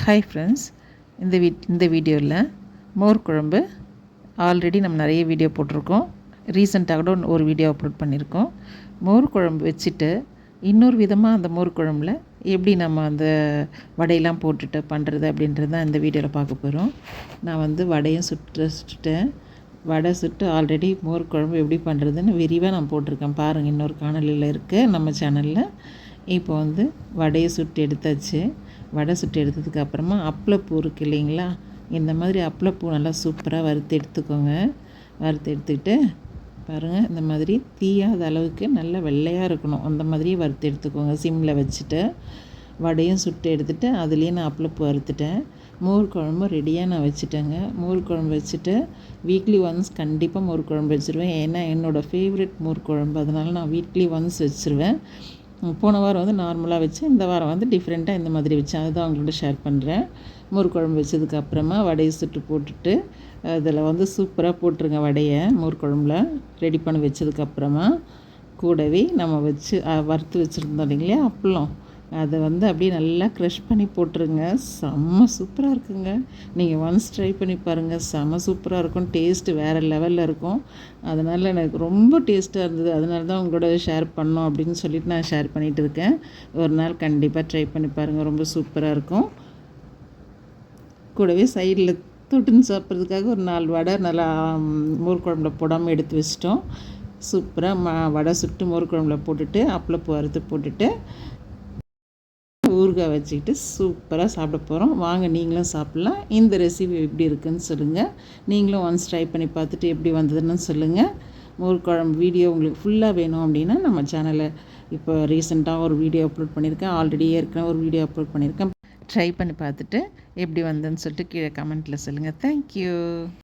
Hi friends இந்த வீ இந்த வீடியோவில் மோர் குழம்பு. ஆல்ரெடி நம்ம நிறைய வீடியோ போட்டிருக்கோம். ரீசெண்டாக கூட ஒரு வீடியோ அப்லோட் பண்ணியிருக்கோம் மோர் குழம்பு வச்சுட்டு இன்னொரு விதமாக அந்த மோர் குழம்புல எப்படி நம்ம அந்த வடையெல்லாம் போட்டுட்டு பண்ணுறது அப்படின்றது தான் இந்த வீடியோவில் பார்க்க போகிறோம் நான் வந்து வடையும் சுட்டு சுட்டுட்டேன். வடை சுட்டு ஆல்ரெடி மோர் குழம்பு எப்படி பண்ணுறதுன்னு விரிவாக நான் போட்டிருக்கேன். பாருங்கள் இன்னொரு காணொலியில் இருக்குது நம்ம சேனலில் இப்போ வந்து வடையை சுட்டு எடுத்தாச்சு. வடை சுட்டு எடுத்ததுக்கு அப்புறமா அப்பளப்பூ இருக்குது இல்லைங்களா? இந்த மாதிரி அப்பளப்பூ நல்லா சூப்பராக வறுத்து எடுத்துக்கோங்க. வறுத்து எடுத்துக்கிட்டு பாருங்கள் இந்த மாதிரி தீயாத அளவுக்கு நல்லா வெள்ளையாக இருக்கணும். அந்த மாதிரி வறுத்து எடுத்துக்கோங்க சிம்மில் வச்சுட்டு. வடையும் சுட்டு எடுத்துகிட்டு அதுலேயே நான் அப்பளப்பூ வறுத்துட்டேன். மோர் குழம்பு ரெடியாக நான் வச்சுட்டேங்க. மோர் குழம்பு வச்சுட்டு வீக்லி ஒன்ஸ் கண்டிப்பாக மோர் குழம்பு வச்சுருவேன். ஏன்னா என்னோடய ஃபேவரெட் மோர் குழம்பு. அதனால் நான் வீக்லி ஒன்ஸ் வச்சுருவேன். போன வாரம் வந்து நார்மலாக வச்சு இந்த வாரம் வந்து டிஃப்ரெண்ட்டாக இந்த மாதிரி வச்சேன் அதுதான் உங்கள்கிட்ட ஷேர் பண்ணுறேன் மோர்குழம்பு வச்சதுக்கு அப்புறமா வடையை சுட்டு போட்டுட்டு அதில் வந்து சூப்பராக போட்டுருங்க வடையை மோர்குழம்புல ரெடி பண்ணி வச்சதுக்கப்புறமா கூடவே நம்ம வச்சு வறுத்து வச்சுருந்தோம் இல்லைங்களா அப்பளம். அதை வந்து அப்படியே நல்லா க்ரஷ் பண்ணி போட்டுருங்க. செம்ம சூப்பராக இருக்குங்க. நீங்கள் ஒன்ஸ் ட்ரை பண்ணி பாருங்கள் செம்ம சூப்பராக இருக்கும். டேஸ்ட்டு வேறு லெவலில் இருக்கும். அதனால் எனக்கு ரொம்ப டேஸ்ட்டாக இருந்தது. அதனால தான் உங்களோட ஷேர் பண்ணோம் அப்படின்னு சொல்லிட்டு நான் ஷேர் பண்ணிகிட்டு இருக்கேன். ஒரு நாள் கண்டிப்பாக ட்ரை பண்ணி பாருங்கள் ரொம்ப சூப்பராக இருக்கும். கூடவே சைடில் தொட்டுன்னு சாப்பிட்றதுக்காக ஒரு நாலு வடை நல்லா மோர் குழம்புல போடாமல் எடுத்து வச்சிட்டோம். சூப்பராக ம வடை சுட்டு மோர் குழம்புல போட்டுட்டு அப்பளப்பூ அறுத்து போட்டுட்டு ஊறுகாய் வச்சுக்கிட்டு சூப்பராக சாப்பிட போகிறோம். வாங்க நீங்களும் சாப்பிட்லாம். இந்த ரெசிபி எப்படி இருக்குன்னு சொல்லுங்கள் நீங்களும் ஒன்ஸ் ட்ரை பண்ணி பார்த்துட்டு எப்படி வந்ததுன்னு சொல்லுங்கள் மோர் குழம்பு வீடியோ உங்களுக்கு ஃபுல்லாக வேணும் அப்படின்னா நம்ம சேனலை இப்போ ரீசெண்டாக ஒரு வீடியோ அப்லோட் பண்ணியிருக்கேன். ஆல்ரெடி ஏற்கனவே ஒரு வீடியோ அப்லோட் பண்ணியிருக்கேன். ட்ரை பண்ணி பார்த்துட்டு எப்படி வந்ததுன்னு சொல்லிட்டு கீழே கமெண்ட்டில் சொல்லுங்கள் தேங்க்யூ